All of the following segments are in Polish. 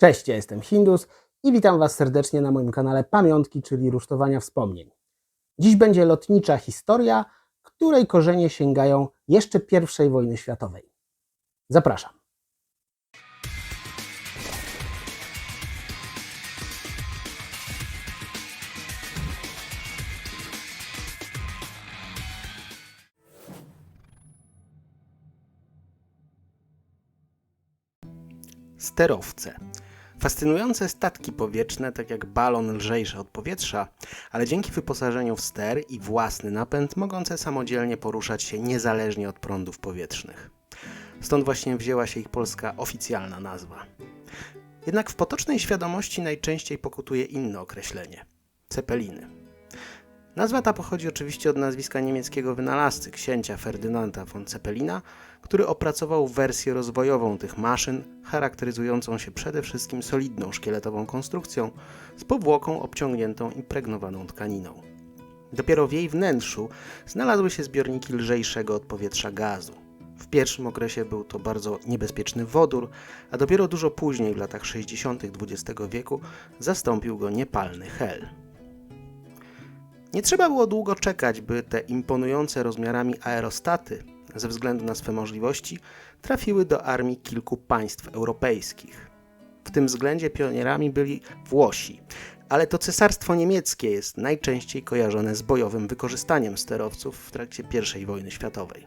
Cześć, ja jestem Hindus i witam Was serdecznie na moim kanale Pamiątki, czyli rusztowania wspomnień. Dziś będzie lotnicza historia, której korzenie sięgają jeszcze I wojny światowej. Zapraszam. Sterowce. Fascynujące statki powietrzne, tak jak balon lżejszy od powietrza, ale dzięki wyposażeniu w ster i własny napęd mogące samodzielnie poruszać się niezależnie od prądów powietrznych. Stąd właśnie wzięła się ich polska oficjalna nazwa. Jednak w potocznej świadomości najczęściej pokutuje inne określenie cepeliny. Nazwa ta pochodzi oczywiście od nazwiska niemieckiego wynalazcy, księcia Ferdynanda von Zeppelina, który opracował wersję rozwojową tych maszyn, charakteryzującą się przede wszystkim solidną szkieletową konstrukcją z powłoką obciągniętą impregnowaną tkaniną. Dopiero w jej wnętrzu znalazły się zbiorniki lżejszego od powietrza gazu. W pierwszym okresie był to bardzo niebezpieczny wodór, a dopiero dużo później, w latach 60. XX wieku, zastąpił go niepalny hel. Nie trzeba było długo czekać, by te imponujące rozmiarami aerostaty, ze względu na swe możliwości, trafiły do armii kilku państw europejskich. W tym względzie pionierami byli Włosi, ale to cesarstwo niemieckie jest najczęściej kojarzone z bojowym wykorzystaniem sterowców w trakcie I wojny światowej.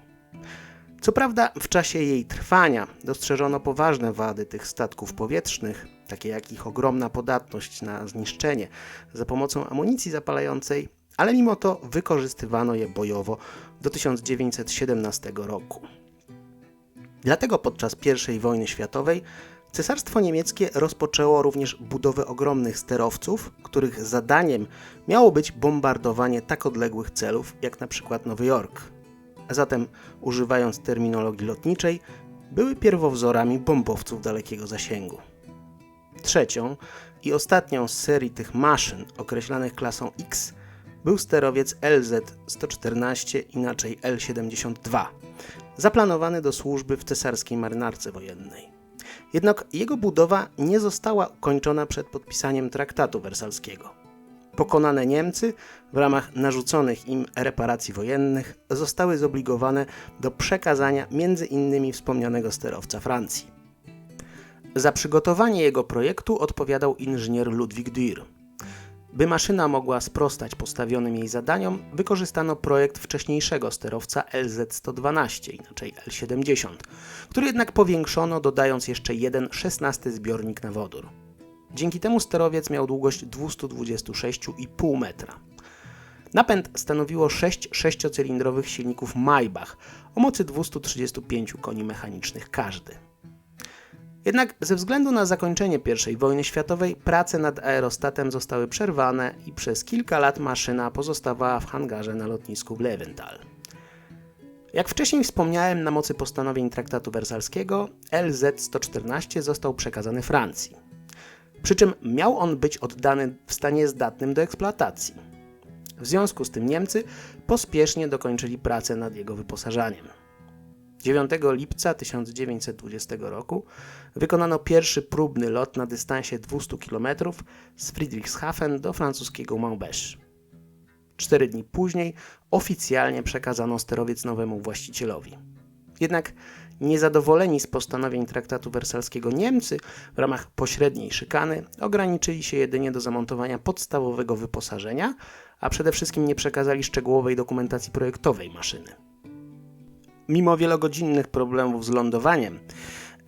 Co prawda, w czasie jej trwania dostrzeżono poważne wady tych statków powietrznych, takie jak ich ogromna podatność na zniszczenie za pomocą amunicji zapalającej ale mimo to wykorzystywano je bojowo do 1917 roku. Dlatego podczas I wojny światowej Cesarstwo niemieckie rozpoczęło również budowę ogromnych sterowców, których zadaniem miało być bombardowanie tak odległych celów jak na przykład Nowy Jork. A zatem, używając terminologii lotniczej, były pierwowzorami bombowców dalekiego zasięgu. Trzecią i ostatnią z serii tych maszyn określanych klasą X był sterowiec LZ-114, inaczej L-72, zaplanowany do służby w cesarskiej marynarce wojennej. Jednak jego budowa nie została ukończona przed podpisaniem traktatu wersalskiego. Pokonane Niemcy w ramach narzuconych im reparacji wojennych zostały zobligowane do przekazania m.in. wspomnianego sterowca Francji. Za przygotowanie jego projektu odpowiadał inżynier Ludwig Dürr. By maszyna mogła sprostać postawionym jej zadaniom, wykorzystano projekt wcześniejszego sterowca LZ-112, inaczej L-70, który jednak powiększono dodając jeszcze jeden 16 zbiornik na wodór. Dzięki temu sterowiec miał długość 226,5 metra. Napęd stanowiło 6 sześciocylindrowych silników Maybach o mocy 235 koni mechanicznych każdy. Jednak ze względu na zakończenie I wojny światowej prace nad aerostatem zostały przerwane i przez kilka lat maszyna pozostawała w hangarze na lotnisku w Leventhal. Jak wcześniej wspomniałem, na mocy postanowień traktatu wersalskiego LZ-114 został przekazany Francji. Przy czym miał on być oddany w stanie zdatnym do eksploatacji. W związku z tym Niemcy pospiesznie dokończyli pracę nad jego wyposażaniem. 9 lipca 1920 roku wykonano pierwszy próbny lot na dystansie 200 km z Friedrichshafen do francuskiego Maubeuge. Cztery dni później oficjalnie przekazano sterowiec nowemu właścicielowi. Jednak niezadowoleni z postanowień traktatu wersalskiego Niemcy w ramach pośredniej szykany ograniczyli się jedynie do zamontowania podstawowego wyposażenia, a przede wszystkim nie przekazali szczegółowej dokumentacji projektowej maszyny. Mimo wielogodzinnych problemów z lądowaniem,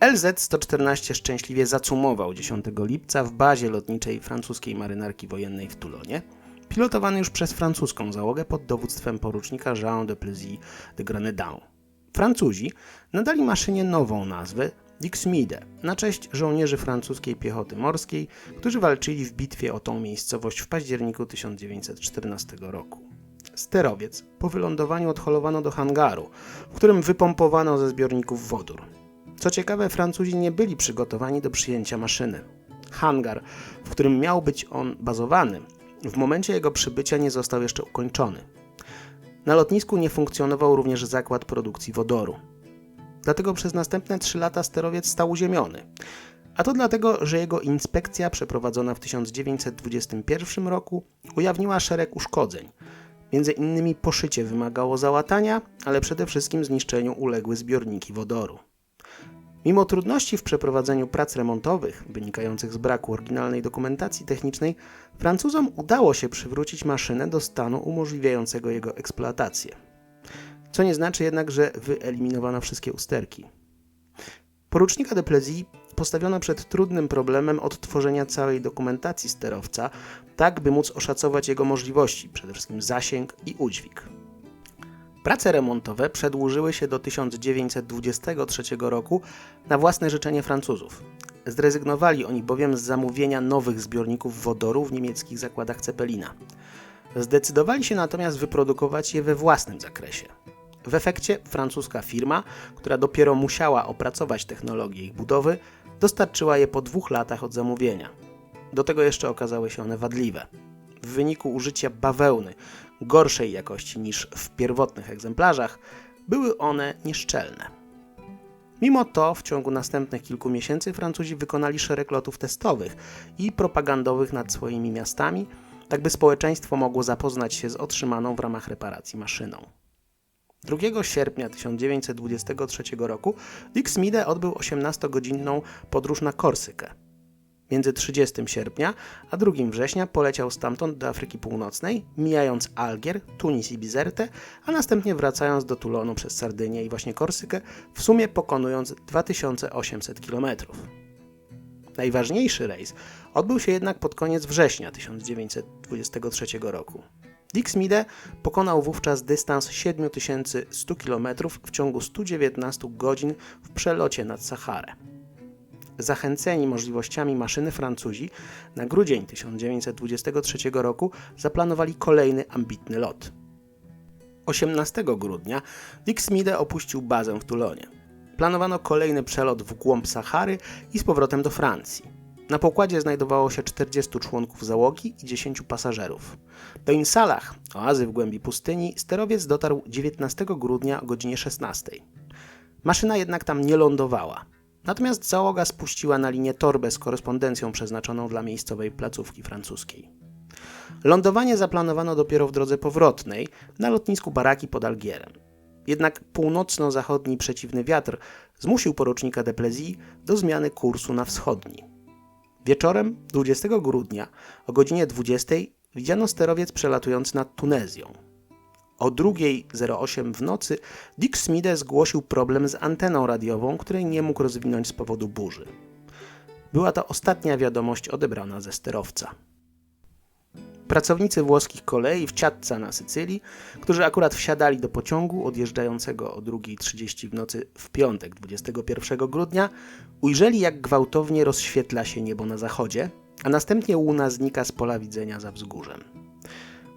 LZ-114 szczęśliwie zacumował 10 lipca w bazie lotniczej francuskiej marynarki wojennej w Toulonie, pilotowany już przez francuską załogę pod dowództwem porucznika Jean de Plessis de Grenadin. Francuzi nadali maszynie nową nazwę Dixmide na cześć żołnierzy francuskiej piechoty morskiej, którzy walczyli w bitwie o tą miejscowość w październiku 1914 roku. Sterowiec po wylądowaniu odholowano do hangaru, w którym wypompowano ze zbiorników wodór. Co ciekawe, Francuzi nie byli przygotowani do przyjęcia maszyny. Hangar, w którym miał być on bazowany, w momencie jego przybycia nie został jeszcze ukończony. Na lotnisku nie funkcjonował również zakład produkcji wodoru. Dlatego przez następne trzy lata sterowiec stał uziemiony. A to dlatego, że jego inspekcja przeprowadzona w 1921 roku ujawniła szereg uszkodzeń. Między innymi poszycie wymagało załatania, ale przede wszystkim zniszczeniu uległy zbiorniki wodoru. Mimo trudności w przeprowadzeniu prac remontowych wynikających z braku oryginalnej dokumentacji technicznej, Francuzom udało się przywrócić maszynę do stanu umożliwiającego jego eksploatację. Co nie znaczy jednak, że wyeliminowano wszystkie usterki. Porucznika de Plessis postawiono przed trudnym problemem odtworzenia całej dokumentacji sterowca, tak by móc oszacować jego możliwości, przede wszystkim zasięg i udźwig. Prace remontowe przedłużyły się do 1923 roku na własne życzenie Francuzów. Zrezygnowali oni bowiem z zamówienia nowych zbiorników wodoru w niemieckich zakładach Cepelina. Zdecydowali się natomiast wyprodukować je we własnym zakresie. W efekcie francuska firma, która dopiero musiała opracować technologię ich budowy, dostarczyła je po dwóch latach od zamówienia. Do tego jeszcze okazały się one wadliwe. W wyniku użycia bawełny gorszej jakości niż w pierwotnych egzemplarzach, były one nieszczelne. Mimo to w ciągu następnych kilku miesięcy Francuzi wykonali szereg lotów testowych i propagandowych nad swoimi miastami, tak by społeczeństwo mogło zapoznać się z otrzymaną w ramach reparacji maszyną. 2 sierpnia 1923 roku Dick Smide odbył 18-godzinną podróż na Korsykę. Między 30 sierpnia a 2 września poleciał stamtąd do Afryki Północnej, mijając Algier, Tunis i Bizertę, a następnie wracając do Toulonu przez Sardynię i właśnie Korsykę, w sumie pokonując 2800 km. Najważniejszy rejs odbył się jednak pod koniec września 1923 roku. Dick Smide pokonał wówczas dystans 7100 km w ciągu 119 godzin w przelocie nad Saharę. Zachęceni możliwościami maszyny Francuzi, na grudzień 1923 roku zaplanowali kolejny ambitny lot. 18 grudnia Dick Smide opuścił bazę w Toulonie. Planowano kolejny przelot w głąb Sahary i z powrotem do Francji. Na pokładzie znajdowało się 40 członków załogi i 10 pasażerów. Do Insalach, oazy w głębi pustyni, sterowiec dotarł 19 grudnia o godzinie 16. Maszyna jednak tam nie lądowała. Natomiast załoga spuściła na linię torbę z korespondencją przeznaczoną dla miejscowej placówki francuskiej. Lądowanie zaplanowano dopiero w drodze powrotnej na lotnisku Baraki pod Algierem. Jednak północno-zachodni przeciwny wiatr zmusił porucznika de do zmiany kursu na wschodni. Wieczorem 20 grudnia o godzinie 20 widziano sterowiec przelatujący nad Tunezją. O 2.08 w nocy Dick Smide zgłosił problem z anteną radiową, której nie mógł rozwinąć z powodu burzy. Była to ostatnia wiadomość odebrana ze sterowca. Pracownicy włoskich kolei w Ciatca na Sycylii, którzy akurat wsiadali do pociągu odjeżdżającego o 2.30 w nocy w piątek 21 grudnia, ujrzeli jak gwałtownie rozświetla się niebo na zachodzie, a następnie łuna znika z pola widzenia za wzgórzem.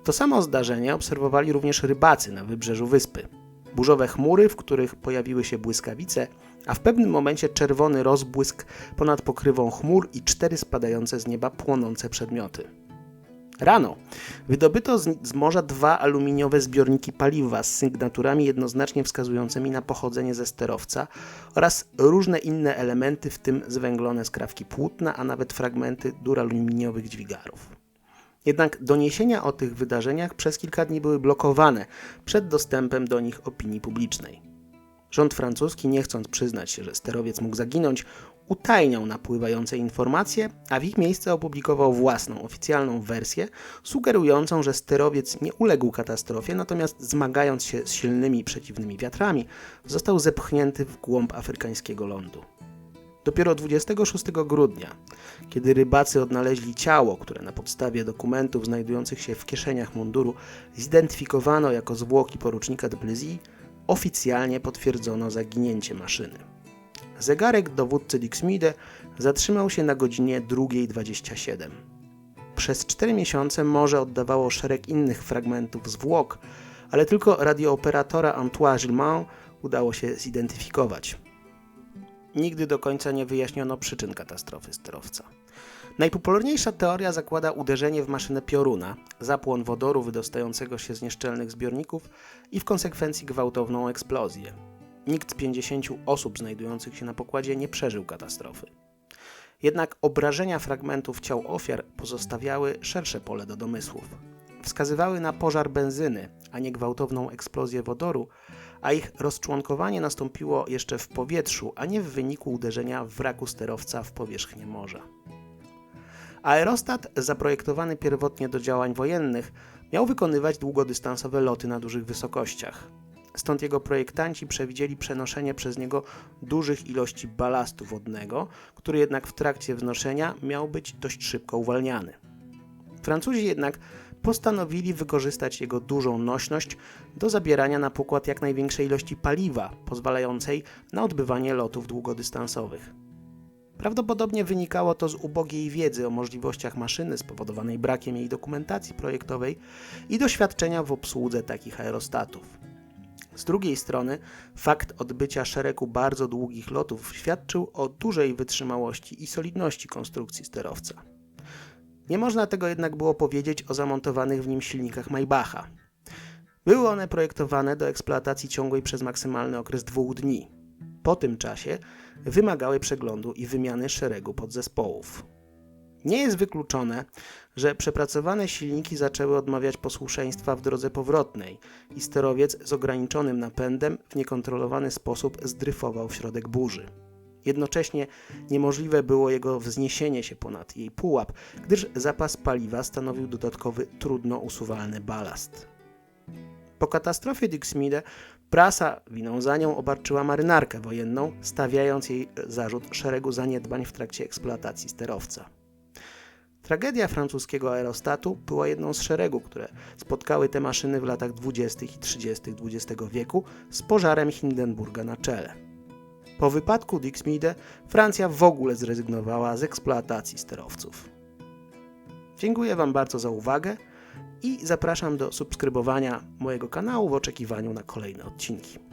To samo zdarzenie obserwowali również rybacy na wybrzeżu wyspy. Burzowe chmury, w których pojawiły się błyskawice, a w pewnym momencie czerwony rozbłysk ponad pokrywą chmur i cztery spadające z nieba płonące przedmioty. Rano wydobyto z, z, morza dwa aluminiowe zbiorniki paliwa z sygnaturami jednoznacznie wskazującymi na pochodzenie ze sterowca oraz różne inne elementy, w tym zwęglone skrawki płótna, a nawet fragmenty duraluminiowych dźwigarów. Jednak doniesienia o tych wydarzeniach przez kilka dni były blokowane przed dostępem do nich opinii publicznej. Rząd francuski, nie chcąc przyznać się, że sterowiec mógł zaginąć, utajniał napływające informacje, a w ich miejsce opublikował własną oficjalną wersję, sugerującą, że sterowiec nie uległ katastrofie, natomiast zmagając się z silnymi przeciwnymi wiatrami, został zepchnięty w głąb afrykańskiego lądu. Dopiero 26 grudnia, kiedy rybacy odnaleźli ciało, które na podstawie dokumentów znajdujących się w kieszeniach munduru zidentyfikowano jako zwłoki porucznika de oficjalnie potwierdzono zaginięcie maszyny. Zegarek dowódcy Dixmide zatrzymał się na godzinie 2.27. Przez cztery miesiące morze oddawało szereg innych fragmentów zwłok, ale tylko radiooperatora Antoine Gilman udało się zidentyfikować. Nigdy do końca nie wyjaśniono przyczyn katastrofy sterowca. Najpopularniejsza teoria zakłada uderzenie w maszynę pioruna, zapłon wodoru wydostającego się z nieszczelnych zbiorników i w konsekwencji gwałtowną eksplozję. Nikt z 50 osób znajdujących się na pokładzie nie przeżył katastrofy. Jednak obrażenia fragmentów ciał ofiar pozostawiały szersze pole do domysłów. Wskazywały na pożar benzyny, a nie gwałtowną eksplozję wodoru, a ich rozczłonkowanie nastąpiło jeszcze w powietrzu, a nie w wyniku uderzenia wraku sterowca w powierzchnię morza. Aerostat, zaprojektowany pierwotnie do działań wojennych, miał wykonywać długodystansowe loty na dużych wysokościach. Stąd jego projektanci przewidzieli przenoszenie przez niego dużych ilości balastu wodnego, który jednak w trakcie wnoszenia miał być dość szybko uwalniany. Francuzi jednak postanowili wykorzystać jego dużą nośność do zabierania na pokład jak największej ilości paliwa, pozwalającej na odbywanie lotów długodystansowych. Prawdopodobnie wynikało to z ubogiej wiedzy o możliwościach maszyny spowodowanej brakiem jej dokumentacji projektowej i doświadczenia w obsłudze takich aerostatów. Z drugiej strony, fakt odbycia szeregu bardzo długich lotów świadczył o dużej wytrzymałości i solidności konstrukcji sterowca. Nie można tego jednak było powiedzieć o zamontowanych w nim silnikach Maybacha. Były one projektowane do eksploatacji ciągłej przez maksymalny okres dwóch dni. Po tym czasie wymagały przeglądu i wymiany szeregu podzespołów. Nie jest wykluczone, że przepracowane silniki zaczęły odmawiać posłuszeństwa w drodze powrotnej i sterowiec z ograniczonym napędem w niekontrolowany sposób zdryfował w środek burzy. Jednocześnie niemożliwe było jego wzniesienie się ponad jej pułap, gdyż zapas paliwa stanowił dodatkowy, trudno usuwalny balast. Po katastrofie Dixmide prasa winą za nią obarczyła marynarkę wojenną, stawiając jej zarzut szeregu zaniedbań w trakcie eksploatacji sterowca. Tragedia francuskiego aerostatu była jedną z szeregu, które spotkały te maszyny w latach 20. i 30. XX wieku z pożarem Hindenburga na czele. Po wypadku Dixmide Francja w ogóle zrezygnowała z eksploatacji sterowców. Dziękuję Wam bardzo za uwagę i zapraszam do subskrybowania mojego kanału w oczekiwaniu na kolejne odcinki.